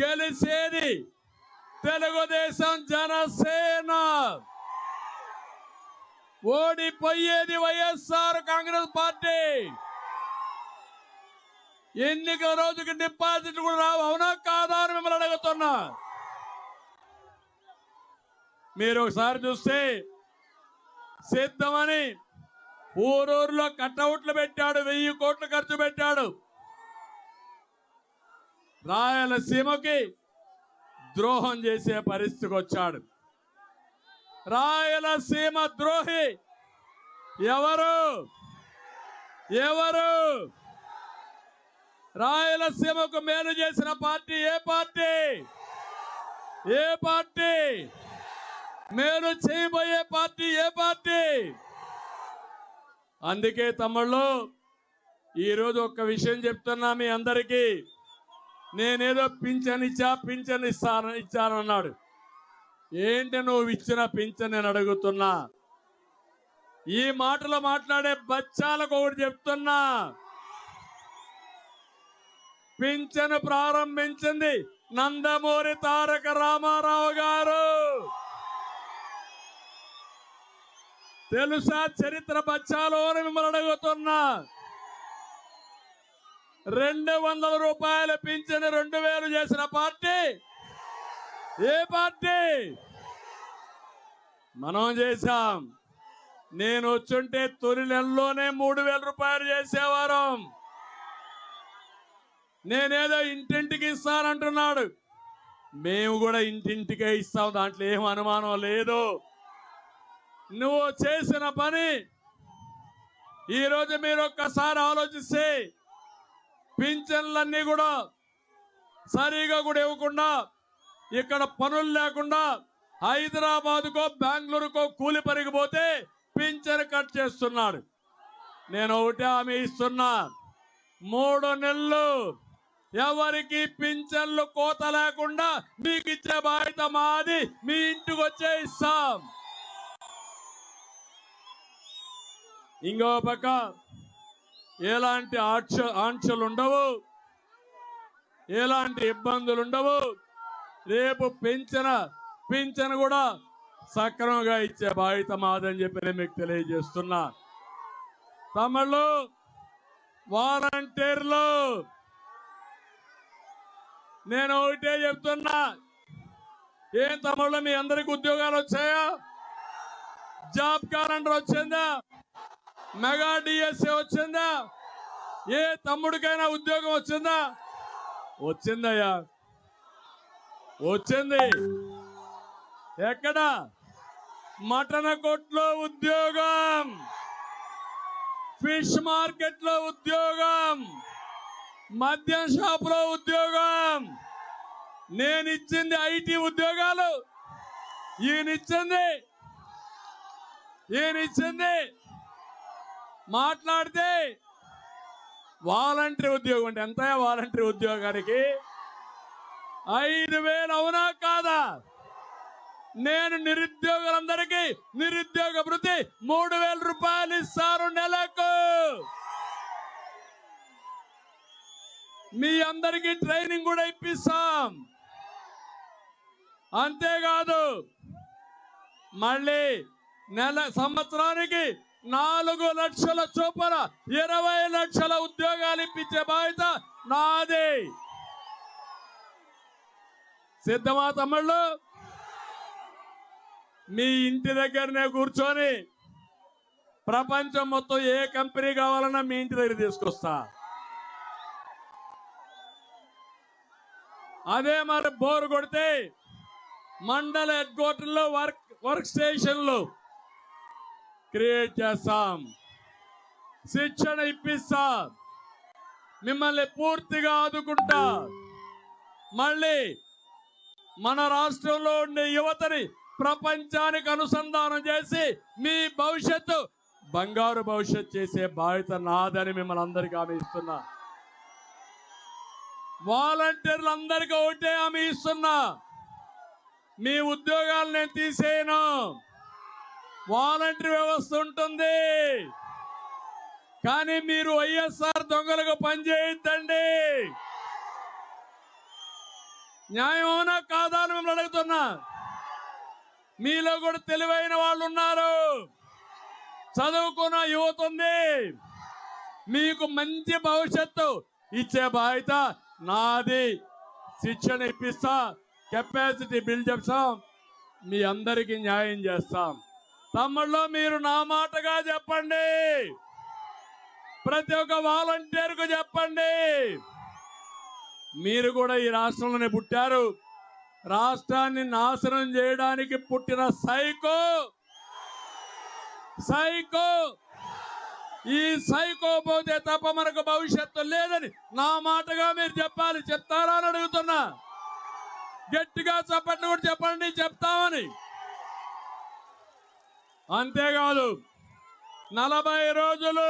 గెలిచేది తెలుగుదేశం జనసేన. ఓడిపోయేది వైఎస్ఆర్ కాంగ్రెస్ పార్టీ. ఎన్నికల రోజుకి డిపాజిట్ కూడా రావు అవునా కాదా అని మిమ్మల్ని అడుగుతున్నా. మీరు ఒకసారి చూస్తే సిద్ధమని ఊరూరులో కట్అవుట్లు పెట్టాడు వెయ్యి కోట్లు ఖర్చు పెట్టాడు. రాయలసీమకి ద్రోహం చేసే పరిస్థితికి వచ్చాడు. రాయలసీమ ద్రోహి ఎవరు? ఎవరు? రాయలసీమకు మేలు చేసిన పార్టీ ఏ పార్టీ? ఏ పార్టీ? మేలు చేయబోయే పార్టీ ఏ పార్టీ? అందుకే తమ్ముళ్ళు ఈరోజు ఒక్క విషయం చెప్తున్నా మీ అందరికీ. నేనేదో పింఛన్ ఇచ్చా పింఛన్ ఇస్తాను ఇచ్చానన్నాడు. ఏంటి నువ్వు ఇచ్చిన పింఛన్ నేను అడుగుతున్నా? ఈ మాటలు మాట్లాడే బచ్చాలకు ఒకటి చెప్తున్నా. పింఛను ప్రారంభించింది నందమూరి తారక రామారావు గారు. తెలుసా చరిత్ర బచ్చాలో మిమ్మల్ని అడుగుతున్నా. రెండు వందల రూపాయల పింఛను రెండు వేలు చేసిన పార్టీ. ఏ పార్టీ? మనం చేశాం. నేను వచ్చుంటే తొలి నెలలోనే మూడు వేల రూపాయలు చేసేవారు. నేనేదో ఇంటింటికి ఇస్తానంటున్నాడు. మేము కూడా ఇంటింటికే ఇస్తాం. దాంట్లో ఏం అనుమానం లేదు. నువ్వు చేసిన పని ఈరోజు మీరు ఒక్కసారి ఆలోచిస్తే పింఛన్లన్నీ కూడా సరిగా కూడా ఇవ్వకుండా ఇక్కడ పనులు లేకుండా హైదరాబాద్కో బెంగళూరుకో కూలి పరిగిపోతే పింఛన్ కట్ చేస్తున్నాడు. నేను ఒకటి హామీ ఇస్తున్నా. మూడు నెలలు ఎవరికి పింఛన్లు కోత లేకుండా మీకు ఇచ్చే బాధ్యత మాది మీ ఇంటికి వచ్చే ఇస్తాం. ఇంకో పక్క ఎలాంటి ఆంక్ష ఆంక్షలు ఉండవు ఎలాంటి ఇబ్బందులు ఉండవు రేపు పెంచిన పింఛను కూడా సక్రమంగా ఇచ్చే బాధ్యత మాదని చెప్పి నేను మీకు తెలియజేస్తున్నా. తమిళ్ళు వాలంటీర్లు. నేను ఒకటే చెప్తున్నా. ఏం తమ్ముళ్ళు మీ అందరికి ఉద్యోగాలు వచ్చాయా? జాబ్ క్యాలెండర్ వచ్చిందా? మెగా డిఎస్ఏ వచ్చిందా? ఏ తమ్ముడికైనా ఉద్యోగం వచ్చిందా? వచ్చిందయ్యా. వచ్చింది. ఎక్కడ? మటన కొట్లో ఉద్యోగం. ఫిష్ మార్కెట్లో ఉద్యోగం. మద్యం షాప్లో ఉద్యోగం. నేను ఇచ్చింది ఐటీ ఉద్యోగాలు. ఈయనిచ్చింది. ఈయనిచ్చింది. మాట్లాడితే వాలంటరీ ఉద్యోగం అంటే ఎంత వాలంటరీ ఉద్యోగానికి? ఐదు వేలు అవునా కాదా? నేను నిరుద్యోగులందరికీ నిరుద్యోగ వృత్తి మూడు వేల రూపాయలు ఇస్తారు నెలకు. మీ అందరికీ ట్రైనింగ్ కూడా ఇప్పిస్తాం. అంతేకాదు మళ్ళీ నెల సంవత్సరానికి నాలుగు లక్షల చొప్పున ఇరవై లక్షల ఉద్యోగాలు ఇప్పించే బాధ్యత నాదే. సిద్ధమా తమ్ముళ్ళు? మీ ఇంటి దగ్గరనే కూర్చొని ప్రపంచం మొత్తం ఏ కంపెనీ కావాలన్నా మీ ఇంటి దగ్గర తీసుకొస్తా. అదే మరి బోరు కొడితే మండల హెడ్ క్వార్టర్లో వర్క్ వర్క్ స్టేషన్లు క్రియేట్ చేస్తాం. శిక్షణ ఇప్పిస్తా. మిమ్మల్ని పూర్తిగా ఆదుకుంటా. మళ్ళీ మన రాష్ట్రంలో ఉండే యువతని ప్రపంచానికి అనుసంధానం చేసి మీ భవిష్యత్తు బంగారు భవిష్యత్ చేసే బాధ్యత నాదని మిమ్మల్ని అందరికీ హామీ ఇస్తున్నా. వాలంటీర్లు అందరికీ ఒకటే హామీ ఇస్తున్నా. మీ ఉద్యోగాలు నేను తీసేయను. వాలంటరీ వ్యవస్థ ఉంటుంది. కానీ మీరు వైఎస్ఆర్ దొంగలకు పనిచేయొద్దండి. న్యాయం కాదా అని మిమ్మల్ని అడుగుతున్నా. మీలో కూడా తెలివైన వాళ్ళు ఉన్నారు. చదువుకున్న యువత ఉంది. మీకు మంచి భవిష్యత్తు ఇచ్చే బాధ్యత నాది. శిక్షణ ఇప్పిస్తా. కెపాసిటీ బిల్డ్ చేస్తాం. మీ అందరికీ న్యాయం చేస్తాం. తమ్ముళ్ళు మీరు నా మాటగా చెప్పండి. ప్రతి ఒక్క వాలంటీర్కు చెప్పండి. మీరు కూడా ఈ రాష్ట్రంలోనే పుట్టారు. రాష్ట్రాన్ని నాశనం చేయడానికి పుట్టిన సైకో. సైకో. ఈ సైకో పోతే తప్ప మనకు భవిష్యత్తు లేదని నా మాటగా మీరు చెప్పాలి. చెప్తారా అని అడుగుతున్నా. గట్టిగా చెప్పండి కూడా చెప్పండి చెప్తామని. అంతేకాదు నలభై రోజులు